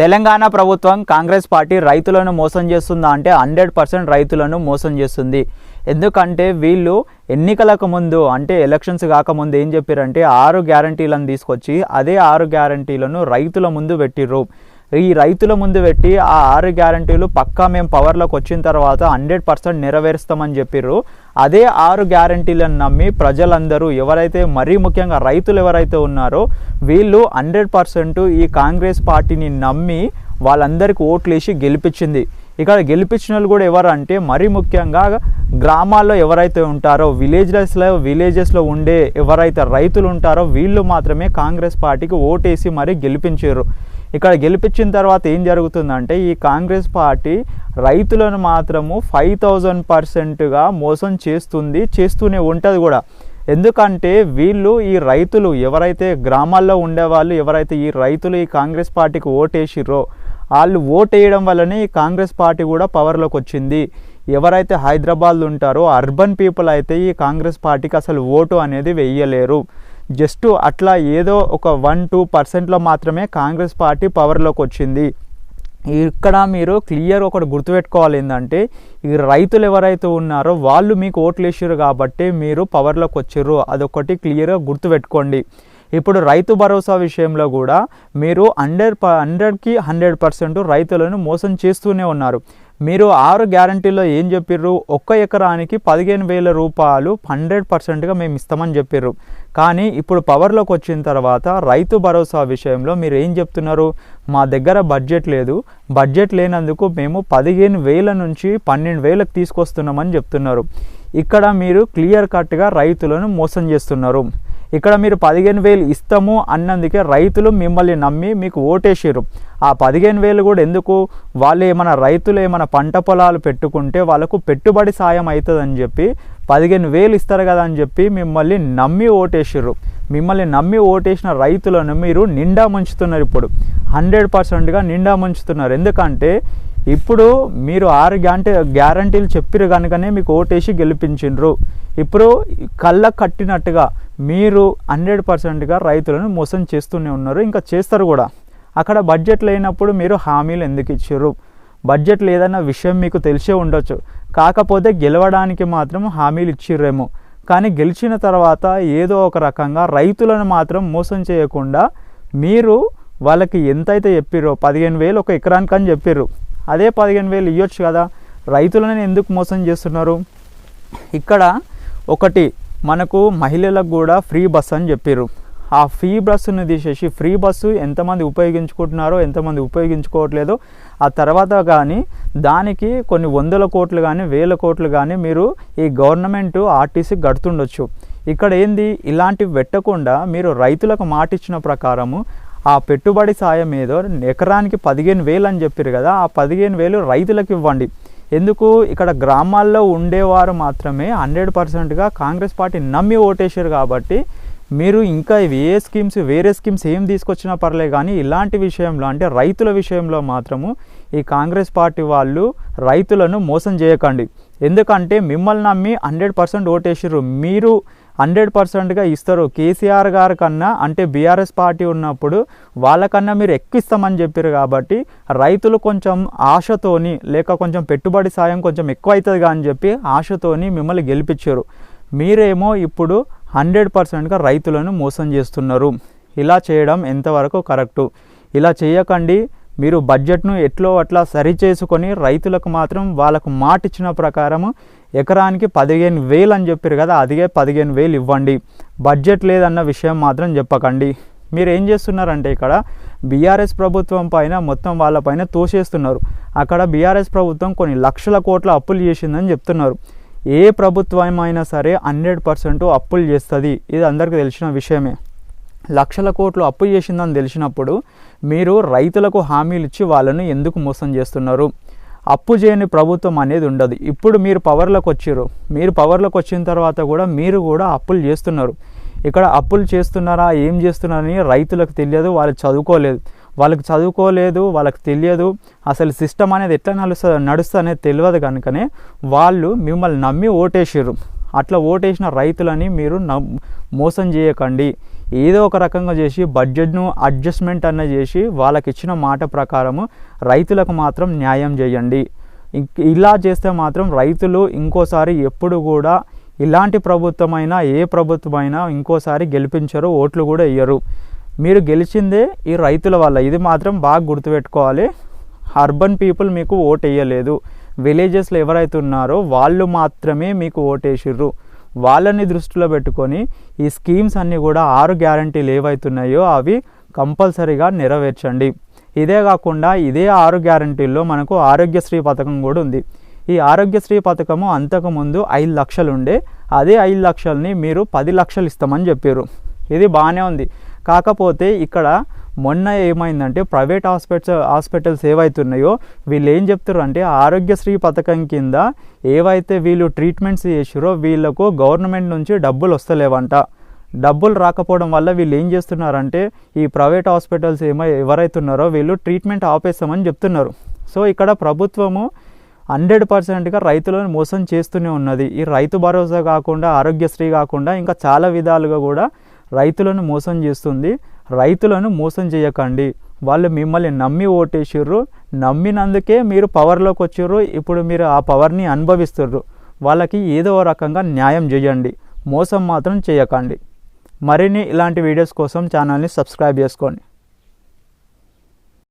తెలంగాణ ప్రభుత్వం కాంగ్రెస్ పార్టీ రైతులను మోసం చేస్తుందా అంటే హండ్రెడ్ పర్సెంట్ రైతులను మోసం చేస్తుంది. ఎందుకంటే వీళ్ళు ఎన్నికలకు ముందు అంటే ఎలక్షన్స్ కాకముందు ఏం చెప్పారంటే ఆరు గ్యారంటీలను తీసుకొచ్చి అదే ఆరు గ్యారంటీలను రైతుల ముందు పెట్టిర్రు. ఈ రైతుల ముందు పెట్టి ఆ ఆరు గ్యారంటీలు పక్కా మేము పవర్లోకి వచ్చిన తర్వాత హండ్రెడ్ పర్సెంట్ నెరవేరుస్తామని చెప్పిర్రు. అదే ఆరు గ్యారంటీలను నమ్మి ప్రజలందరూ ఎవరైతే మరీ ముఖ్యంగా రైతులు ఎవరైతే ఉన్నారో వీళ్ళు హండ్రెడ్ పర్సెంట్ ఈ కాంగ్రెస్ పార్టీని నమ్మి వాళ్ళందరికీ ఓట్లేసి గెలిపించింది. ఇక్కడ గెలిపించిన వాళ్ళు కూడా ఎవరంటే మరీ ముఖ్యంగా గ్రామాల్లో ఎవరైతే ఉంటారో విలేజెస్లో విలేజెస్లో ఉండే ఎవరైతే రైతులు ఉంటారో వీళ్ళు మాత్రమే కాంగ్రెస్ పార్టీకి ఓటేసి మరీ గెలిపించారు. ఇక్కడ గెలిపించిన తర్వాత ఏం జరుగుతుందంటే ఈ కాంగ్రెస్ పార్టీ రైతులను మాత్రము ఫైవ్ థౌజండ్ పర్సెంట్గా మోసం చేస్తుంది చేస్తూనే ఉంటుంది కూడా. ఎందుకంటే వీళ్ళు ఈ రైతులు ఎవరైతే గ్రామాల్లో ఉండేవాళ్ళు ఎవరైతే ఈ రైతులు ఈ కాంగ్రెస్ పార్టీకి ఓటేసిర్రో వాళ్ళు ఓటేయడం వేయడం వల్లనే ఈ కాంగ్రెస్ పార్టీ కూడా పవర్లోకి వచ్చింది. ఎవరైతే హైదరాబాద్లో ఉంటారో అర్బన్ పీపుల్ అయితే ఈ కాంగ్రెస్ పార్టీకి అసలు ఓటు అనేది వెయ్యలేరు జస్ట్ అట్లా ఏదో ఒక వన్ టూ పర్సెంట్లో మాత్రమే కాంగ్రెస్ పార్టీ పవర్లోకి వచ్చింది. ఇక్కడ మీరు క్లియర్ ఒకటి గుర్తుపెట్టుకోవాలి ఏంటంటే ఈ రైతులు ఎవరైతే ఉన్నారో వాళ్ళు మీకు ఓట్లు వేసారు కాబట్టి మీరు పవర్లోకి వచ్చారు అదొకటి క్లియర్గా గుర్తుపెట్టుకోండి. ఇప్పుడు రైతు భరోసా విషయంలో కూడా మీరు హండ్రెడ్ ప హండ్రెడ్కి హండ్రెడ్ పర్సెంట్ రైతులను మోసం చేస్తూనే ఉన్నారు. మీరు ఆరు గ్యారంటీలో ఏం చెప్పిర్రు? ఒక్క ఎకరానికి పదిహేను వేల రూపాయలు హండ్రెడ్ పర్సెంట్గా మేము ఇస్తామని చెప్పిర్రు. కానీ ఇప్పుడు పవర్లోకి వచ్చిన తర్వాత రైతు భరోసా విషయంలో మీరు ఏం చెప్తున్నారు? మా దగ్గర బడ్జెట్ లేదు. బడ్జెట్ లేనందుకు మేము పదిహేను వేల నుంచి పన్నెండు వేలకు తీసుకొస్తున్నామని చెప్తున్నారు. ఇక్కడ మీరు క్లియర్ కట్గా రైతులను మోసం చేస్తున్నారు. ఇక్కడ మీరు పదిహేను వేలు ఇస్తాము అన్నందుకే రైతులు మిమ్మల్ని నమ్మి మీకు ఓటేసారు ఆ పదిహేను వేలు కూడా ఎందుకు? వాళ్ళు ఏమైనా రైతులు ఏమైనా పంట పొలాలు పెట్టుకుంటే వాళ్ళకు పెట్టుబడి సాయం అవుతుందని చెప్పి పదిహేను వేలు ఇస్తారు కదా అని చెప్పి మిమ్మల్ని నమ్మి ఓటేసారు మిమ్మల్ని నమ్మి ఓటేసిన రైతులను మీరు నిండా ముంచుతున్నారు ఇప్పుడు. హండ్రెడ్ పర్సెంట్గా నిండా ముంచుతున్నారు. ఎందుకంటే ఇప్పుడు మీరు ఆరు గ్యారంటీ గ్యారంటీలు చెప్పిరు కనుకనే మీకు ఓటేసి గెలిపించిండ్రు. ఇప్పుడు కళ్ళ కట్టినట్టుగా మీరు హండ్రెడ్ పర్సెంట్గా రైతులను మోసం చేస్తూనే ఉన్నారు ఇంకా చేస్తారు కూడా. అక్కడ బడ్జెట్ లేనప్పుడు మీరు హామీలు ఎందుకు ఇచ్చారు? బడ్జెట్ లేదన్న విషయం మీకు తెలిసే ఉండొచ్చు. కాకపోతే గెలవడానికి మాత్రం హామీలు ఇచ్చిర్రేమో. కానీ గెలిచిన తర్వాత ఏదో ఒక రకంగా రైతులను మాత్రం మోసం చేయకుండా మీరు వాళ్ళకి ఎంతైతే చెప్పిరో పదిహేను వేలు ఒక ఎకరానికి అని చెప్పిర్రు. అదే పదిహేను వేలు ఇవ్వచ్చు కదా. రైతులను ఎందుకు మోసం చేస్తున్నారు? ఇక్కడ ఒకటి మనకు మహిళలకు కూడా ఫ్రీ బస్సు అని చెప్పారు ఆ ఫ్రీ బస్సును తీసేసి ఫ్రీ బస్సు ఎంతమంది ఉపయోగించుకుంటున్నారో ఎంతమంది ఉపయోగించుకోవట్లేదో ఆ తర్వాత కానీ దానికి కొన్ని వందల కోట్లు కానీ వేల కోట్లు కానీ మీరు ఈ గవర్నమెంట్ ఆర్టీసీ గడుతుండొచ్చు ఇక్కడ ఏంది? ఇలాంటివి పెట్టకుండా మీరు రైతులకు మాట ఇచ్చిన ప్రకారము ఆ పెట్టుబడి సాయం ఏదో ఎకరానికి పదిహేను వేలు అని చెప్పారు కదా ఆ పదిహేను వేలు రైతులకు ఇవ్వండి. ఎందుకు ఇక్కడ గ్రామాల్లో ఉండేవారు మాత్రమే హండ్రెడ్ పర్సెంట్గా కాంగ్రెస్ పార్టీ నమ్మి ఓటేశారు కాబట్టి మీరు ఇంకా ఏ స్కీమ్స్ వేరే స్కీమ్స్ ఏం తీసుకొచ్చినా పర్లే కానీ ఇలాంటి విషయంలో అంటే రైతుల విషయంలో మాత్రము ఈ కాంగ్రెస్ పార్టీ వాళ్ళు రైతులను మోసం చేయకండి. ఎందుకంటే మిమ్మల్ని నమ్మి హండ్రెడ్ పర్సెంట్ ఓటేసారు మీరు హండ్రెడ్ పర్సెంట్గా ఇస్తారు. కేసీఆర్ గారి కన్నా అంటే బీఆర్ఎస్ పార్టీ ఉన్నప్పుడు వాళ్ళకన్నా మీరు ఎక్కిస్తామని చెప్పారు కాబట్టి రైతులు కొంచెం ఆశతోని లేక కొంచెం పెట్టుబడి సాయం కొంచెం ఎక్కువ అవుతుంది అని చెప్పి ఆశతోని మిమ్మల్ని గెలిపించారు మీరేమో ఇప్పుడు హండ్రెడ్ పర్సెంట్గా రైతులను మోసం చేస్తున్నారు. ఇలా చేయడం ఎంతవరకు కరెక్టు? ఇలా చేయకండి. మీరు బడ్జెట్ను ఎట్లో అట్లా సరి చేసుకొని రైతులకు మాత్రం వాళ్ళకు మాట ఇచ్చిన ప్రకారం ఎకరానికి పదిహేను వేలు అని చెప్పారు కదా అదిగే పదిహేను వేలు ఇవ్వండి. బడ్జెట్ లేదన్న విషయం మాత్రం చెప్పకండి. మీరు ఏం చేస్తున్నారంటే ఇక్కడ బీఆర్ఎస్ ప్రభుత్వం పైన మొత్తం వాళ్ళపైన తోసేస్తున్నారు. అక్కడ బీఆర్ఎస్ ప్రభుత్వం కొన్ని లక్షల కోట్ల అప్పులు చేసిందని చెప్తున్నారు. ఏ ప్రభుత్వమైనా సరే హండ్రెడ్ పర్సెంట్ అప్పులు చేస్తుంది. ఇది అందరికీ తెలిసిన విషయమే. లక్షల కోట్లు అప్పు చేసిందని తెలిసినప్పుడు మీరు రైతులకు హామీలు ఇచ్చి వాళ్ళను ఎందుకు మోసం చేస్తున్నారు? అప్పు చేయని ప్రభుత్వం అనేది ఉండదు. ఇప్పుడు మీరు పవర్లోకి వచ్చారు. మీరు పవర్లోకి వచ్చిన తర్వాత కూడా మీరు కూడా అప్పులు చేస్తున్నారు. ఇక్కడ అప్పులు చేస్తున్నారా? ఏం చేస్తున్నారని రైతులకు తెలియదు. వాళ్ళు చదువుకోలేదు. వాళ్ళకి చదువుకోలేదు. వాళ్ళకి తెలియదు. అసలు సిస్టమ్ అనేది ఎట్లా నడుస్తుంది నడుస్తుంది అనేది తెలియదు కనుకనే వాళ్ళు మిమ్మల్ని నమ్మి ఓటేసారు అట్లా ఓటేసిన రైతులని మీరు నమ్ మోసం చేయకండి. ఏదో ఒక రకంగా చేసి బడ్జెట్ను అడ్జస్ట్మెంట్ అన్న చేసి వాళ్ళకి ఇచ్చిన మాట ప్రకారము రైతులకు మాత్రం న్యాయం చేయండి. ఇలా చేస్తే మాత్రం రైతులు ఇంకోసారి ఎప్పుడు కూడా ఇలాంటి ప్రభుత్వమైనా ఏ ప్రభుత్వమైనా ఇంకోసారి గెలిపించరు ఓట్లు కూడా ఇయ్యరు మీరు గెలిచిందే ఈ రైతుల వల్ల. ఇది మాత్రం బాగా గుర్తుపెట్టుకోవాలి. అర్బన్ పీపుల్ మీకు ఓట్ వేయలేదు విలేజెస్లో ఎవరైతే ఉన్నారో వాళ్ళు మాత్రమే మీకు ఓటేసిర్రు. వాళ్ళని దృష్టిలో పెట్టుకొని ఈ స్కీమ్స్ అన్నీ కూడా ఆరు గ్యారంటీలు ఏవైతున్నాయో అవి కంపల్సరీగా నెరవేర్చండి. ఇదే కాకుండా ఇదే ఆరు గ్యారంటీల్లో మనకు ఆరోగ్యశ్రీ పథకం కూడా ఉంది. ఈ ఆరోగ్యశ్రీ పథకము అంతకుముందు ఐదు లక్షలు ఉండే అదే ఐదు లక్షల్ని మీరు పది లక్షలు ఇస్తామని చెప్పారు. ఇది బాగానే ఉంది. కాకపోతే ఇక్కడ మొన్న ఏమైందంటే ప్రైవేట్ హాస్పిటల్స్ హాస్పిటల్స్ ఏవైతున్నాయో వీళ్ళు ఏం చెప్తారు అంటే ఆరోగ్యశ్రీ పథకం కింద ఏవైతే వీళ్ళు ట్రీట్మెంట్స్ చేసిరో వీళ్ళకు గవర్నమెంట్ నుంచి డబ్బులు వస్తలేవంట. డబ్బులు రాకపోవడం వల్ల వీళ్ళు ఏం చేస్తున్నారంటే ఈ ప్రైవేట్ హాస్పిటల్స్ ఏమో ఎవరైతున్నారో వీళ్ళు ట్రీట్మెంట్ ఆపేస్తామని చెప్తున్నారు. సో ఇక్కడ ప్రభుత్వము హండ్రెడ్ పర్సెంట్గా రైతులను మోసం చేస్తూనే ఉన్నది. ఈ రైతు భరోసా కాకుండా ఆరోగ్యశ్రీ కాకుండా ఇంకా చాలా విధాలుగా కూడా రైతులను మోసం చేస్తుంది. రైతులను మోసం చేయకండి. వాళ్ళు మిమ్మల్ని నమ్మి ఓటేసిర్రు. నమ్మినందుకే మీరు పవర్లోకి వచ్చిర్రు. ఇప్పుడు మీరు ఆ పవర్ని అనుభవిస్తుర్రు. వాళ్ళకి ఏదో రకంగా న్యాయం చేయండి. మోసం మాత్రం చేయకండి. మరిన్ని ఇలాంటి వీడియోస్ కోసం ఛానల్ని సబ్స్క్రైబ్ చేసుకోండి.